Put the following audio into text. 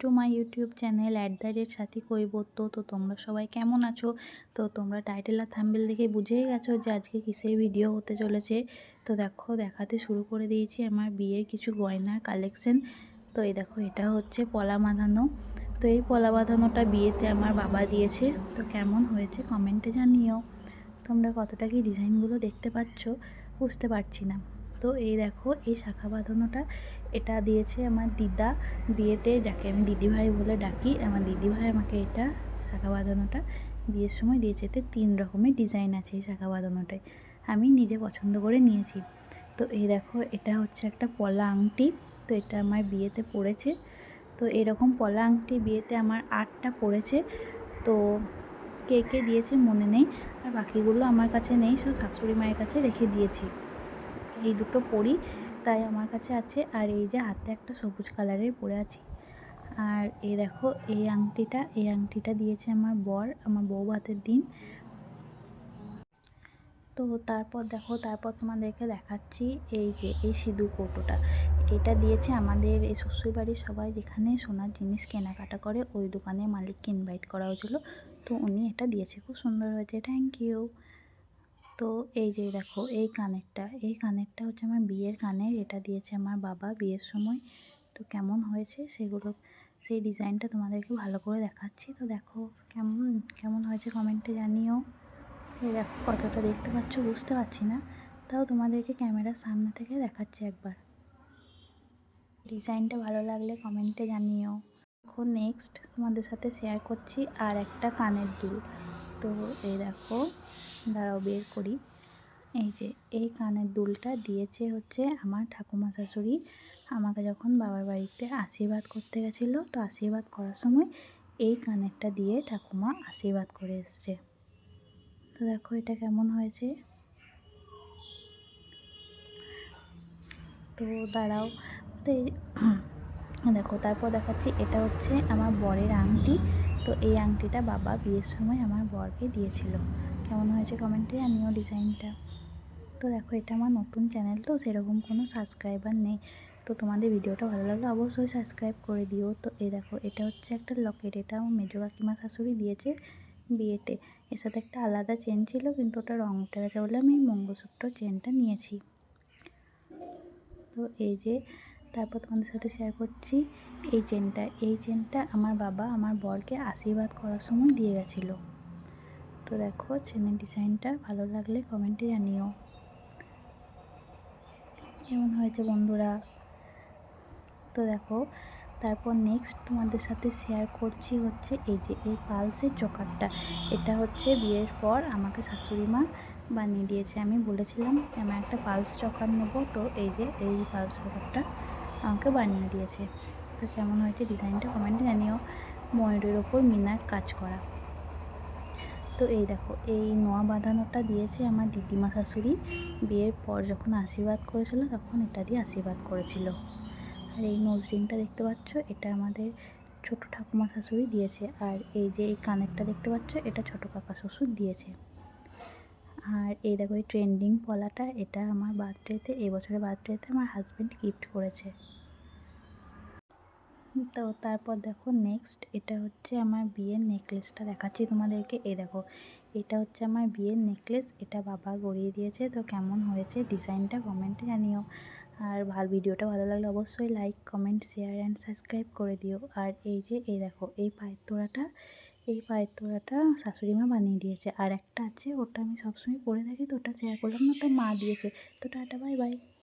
To my YouTube channel at the rate Sathi Kaibartya তো তোমরা সবাই কেমন আছো? তো, তোমরা টাইটেল আর থাম্বেল দেখে বুঝেই গেছো যে আজকে কিসের ভিডিও হতে চলেছে। তো দেখো, দেখাতে শুরু করে দিয়েছি আমার বিয়ের কিছু গয়নার কালেকশন তো এই দেখো, এটা হচ্ছে পলা বাঁধানো। তো এই পলা বাঁধানোটা বিয়েতে আমার বাবা দিয়েছে। তো কেমন হয়েছে কমেন্টে জানিও। তোমরা কতটা কি ডিজাইনগুলো দেখতে পাচ্ছ বুঝতে পারছি না। তো এই দেখো, এই শাখা বাঁধানোটা এটা দিয়েছে আমার দিদা বিয়েতে, যাকে আমি দিদিভাই বলে ডাকি। আমার দিদিভাই আমাকে এটা শাখা বাঁধানোটা বিয়ের সময় দিয়েছে। এতে তিন রকমের ডিজাইন আছে এই শাখা বাঁধানোটায়। আমি নিজে পছন্দ করে নিয়েছি। তো এই দেখো, এটা হচ্ছে একটা পলা আংটি। তো এটা আমার বিয়েতে পড়েছে। তো এরকম পলা আংটি বিয়েতে আমার আটটা পড়েছে। তো কে কে দিয়েছে মনে নেই। আর বাকিগুলো আমার কাছে নেই, সব শাশুড়ি মায়ের কাছে রেখে দিয়েছি। এই দুটো পরি তাই আমার কাছে আছে। আর এই যে হাতে একটা সবুজ কালারের পরে আছি। আর এই দেখো এই আংটিটা এই আংটিটা দিয়েছে আমার বর, আমার বউ ভাতের দিন। তো তারপর দেখো, তারপর তোমাদেরকে দেখাচ্ছি এই যে, এই সিঁদুর কৌটোটা। এটা দিয়েছে আমাদের এই শ্বশুরবাড়ির সবাই যেখানে সোনার জিনিস কেনাকাটা করে, ওই দোকানের মালিককে ইনভাইট করা হয়েছিল। তো উনি এটা দিয়েছে। খুব সুন্দর হয়েছে। থ্যাংক ইউ তো এই যে দেখো, এই কানেরটা এই কানেরটা হচ্ছে আমার বিয়ের কানের, এটা দিয়েছে আমার বাবা বিয়ের সময়। তো কেমন হয়েছে সেগুলো, সেই ডিজাইনটা তোমাদেরকে ভালো করে দেখাচ্ছি। তো দেখো কেমন কেমন হয়েছে কমেন্টে জানিও। এই দেখো কতটা দেখতে পাচ্ছ, বুঝতে পারছি না। তাও তোমাদেরকে ক্যামেরার সামনে থেকে দেখাচ্ছি একবার। ডিজাইনটা ভালো লাগলে কমেন্টে জানিও। এখন নেক্সট তোমাদের সাথে শেয়ার করছি আর একটা কানের দুল। তো এই দেখো, দাঁড়াও বের করি। এই যে, এই কানের দুলটা দিয়েছে হচ্ছে আমার ঠাকুমা শাশুড়ি। আমাকে যখন বাবার বাড়িতে আশীর্বাদ করতে গেছিল, তো আশীর্বাদ করার সময় এই কানেরটা দিয়ে ঠাকুমা আশীর্বাদ করে এসছে। তো দেখো এটা কেমন হয়েছে। তো দাঁড়াও, তো দেখো, তারপর দেখাচ্ছি, এটা হচ্ছে আমার বরের আংটি। তো এই আংটিটা বাবা বিয়ের সময় আমার বরকে দিয়েছিল। কেমন হয়েছে কমেন্টে আমিও ডিজাইনটা। তো দেখো, এটা আমার নতুন চ্যানেল, তো সেরকম কোনো সাবস্ক্রাইবার নেই। তো তোমাদের ভিডিওটা ভালো লাগলে অবশ্যই সাবস্ক্রাইব করে দিও। তো এই দেখো, এটা হচ্ছে একটা লকেট এটা আমার মেজো কাকিমা শাশুড়ি দিয়েছে বিয়েতে। এর সাথে একটা আলাদা চেন ছিল, কিন্তু ওটা রং উঠে গেছে বলে আমি মঙ্গলসূত্র চেনটা নিয়েছি। তো এই যে তারপর তোমাদের সাথে শেয়ার করছি। এই চেনটা এই চেনটা আমার বাবা আমার বরকে আশীর্বাদ করার সময় দিয়ে গেছিল। তো দেখো চেনের ডিজাইনটা ভালো লাগলে কমেন্টে জানিও। কেমন হয়েছে বন্ধুরা? তো দেখো, তারপর নেক্সট তোমাদের সাথে শেয়ার করছি হচ্ছে এই যে, এই পালসের চোকারটা। এটা হচ্ছে বিয়ের পর আমাকে শাশুড়ি মা বানিয়ে দিয়েছে। আমি বলেছিলাম আমার একটা পালস চকার নেব। তো এই যে, এই পালস চকারটা আমাকে বানিয়ে দিয়েছে। তো কেমন হয়েছে ডিজাইনটা কমেন্টে জানিও। ময়ূরের ওপর মিনার কাজ করা। তো এই দেখো, এই নোয়া বাঁধানোটা দিয়েছে আমার দিদিমা শাশুড়ি। বিয়ের পর যখন আশীর্বাদ করেছিল, তখন এটা দিয়ে আশীর্বাদ করেছিল। আর এই নজরিংটা দেখতে পাচ্ছ, এটা আমাদের ছোট ঠাকুমা শাশুড়ি দিয়েছে। আর এই যে এই কানেরটা দেখতে পাচ্ছ, এটা ছোট কাকা শ্বশুর দিয়েছে। আর এই দেখো, এই ট্রেন্ডিং পলাটা, এটা আমার বার্থডেতে এই বছরের বার্থডেতে আমার হাজব্যান্ড গিফট করেছে। তো তারপর দেখো নেক্সট এটা হচ্ছে আমার বিয়ের নেকলেসটা দেখাচ্ছি তোমাদেরকে। এই দেখো, এটা হচ্ছে আমার বিয়ের নেকলেস এটা বাবা গড়িয়ে দিয়েছে। তো কেমন হয়েছে ডিজাইনটা কমেন্টে জানিও। আর ভালো ভিডিওটা ভালো লাগলে অবশ্যই like comment share and subscribe করে দিও। আর এই যে, এই দেখো, এই পায়ের তোড়াটা এই পায়ের শাশুড়ি মা বানিয়ে দিয়েছে। আর একটা আছে, ওটা আমি সবসময় পরে থাকি তো ওটা শেয়ার করলাম না ওটা মা দিয়েছে। তো টাটা বাই বাই